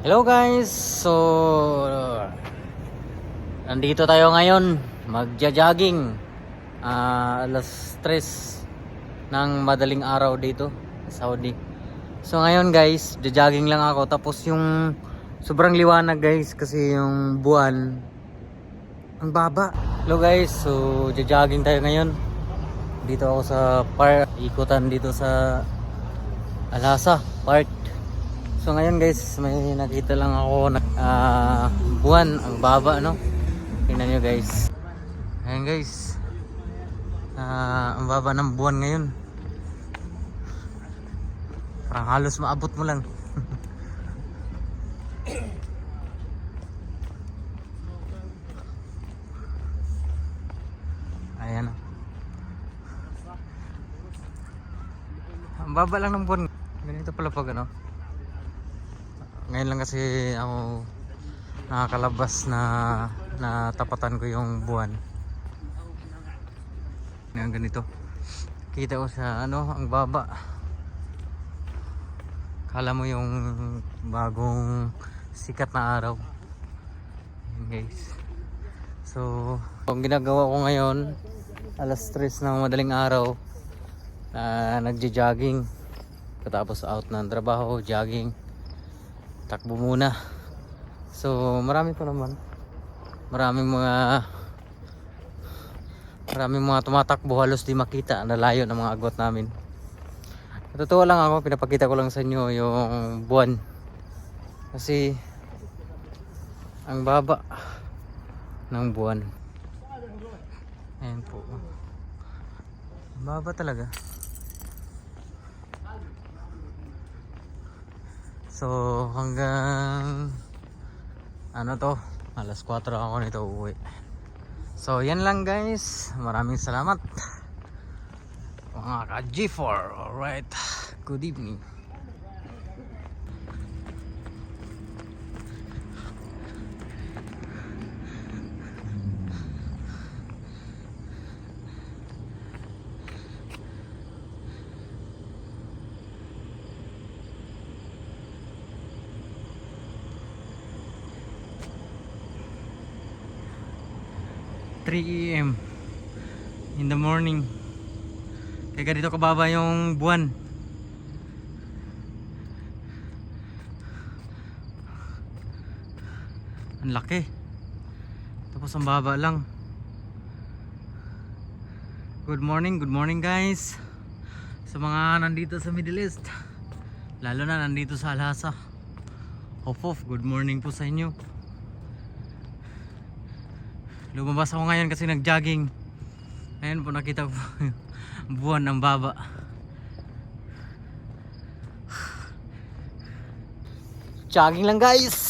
Hello guys! So, nandito tayo ngayon, magja-jogging. Ah, alas 3 ng madaling araw dito sa Saudi. So ngayon guys, jogging lang ako tapos yung sobrang liwanag guys kasi yung buwan ang baba. Hello guys, so jogging tayo ngayon. Dito ako sa park, ikutan dito sa Alhasa Park. So ngayon guys, may nakita lang ako na ah, buwan, ang baba no. Tingnan nyo guys. Ayan guys. Ah, ang baba ng buwan ngayon. Parang halos maabot mo lang. Ayan. Ang baba lang ng buwan. Ganito pala pag ano. Ngayon lang kasi ako nakakalabas na natapatan ko yung buwan. Ngayon ganito. Kita ko sa ano, ang baba. Kala mo yung bagong sikat na araw. Ayan guys. So, ang ginagawa ko ngayon, alas 3 ng madaling araw, na nagja-jogging. Katapos out ng trabaho, jogging. Takbo muna. So, marami pa naman. Maraming mga maraming mga tumatakbo halos di makita na layo ng mga agwat namin. Totoo lang ako, pinapakita ko lang sa inyo yung buwan. Kasi ang baba ng buwan. Ayan po. Baba talaga. So hanggang ano to, alas 4 ako nito uuwi. So yan lang guys. Maraming salamat. Mga ka G4. Alright. Good evening. Three AM in the morning. Kaya ganito kababa yung buwan. Ang laki. Tapos ang baba lang. Good morning, good morning guys. Sa mga nandito sa Middle East. Lalo na nandito sa Alhasa. Hof hof, good morning po sa inyo. Lumabas ako ngayon kasi nag-jogging. Ngayon po nakita ko buwan ng baba. Jogging lang guys.